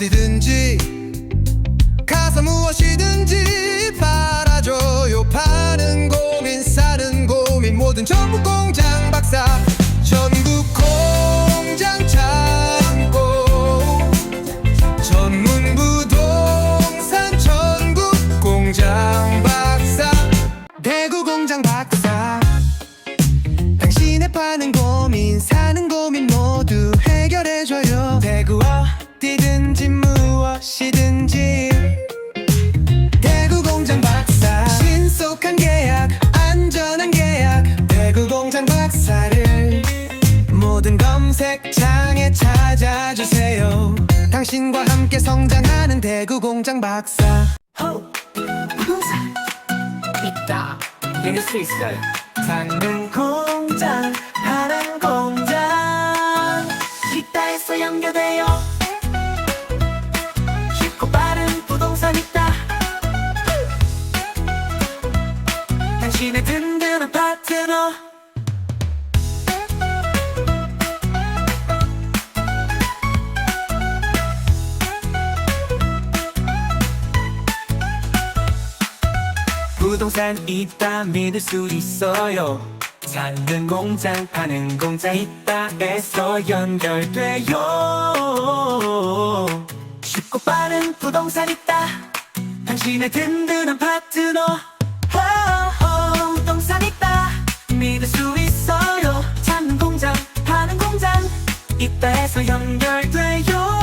어디든지 가서 무엇이든지 팔아줘요 파는 고민 사는 고민 모든 전국 공장 박사. 전국 공장 찾고. 전문 부동산 전국 공장 박사. 대구 공장 박사. 당신의 파는 고민 사는 검색창에 찾아주세요. 당신과 함께 성장하는 대구 공장 박사. 부동산 있다. 이길 수 있어요. 사는 공장 파는 공장. 있다에서 연결돼요. 쉽고 빠른 부동산 있다. 당신의 든든한 파트너 부동산 있다 믿을 수 있어요. 사는 공장 파는 공장 있다 해서 연결돼요. 쉽고 빠른 부동산 있다. 당신의 든든한 파트너. 호호, 부동산 있다 믿을 수 있어요. 찾는 공장 파는 공장 있다 해서 연결돼요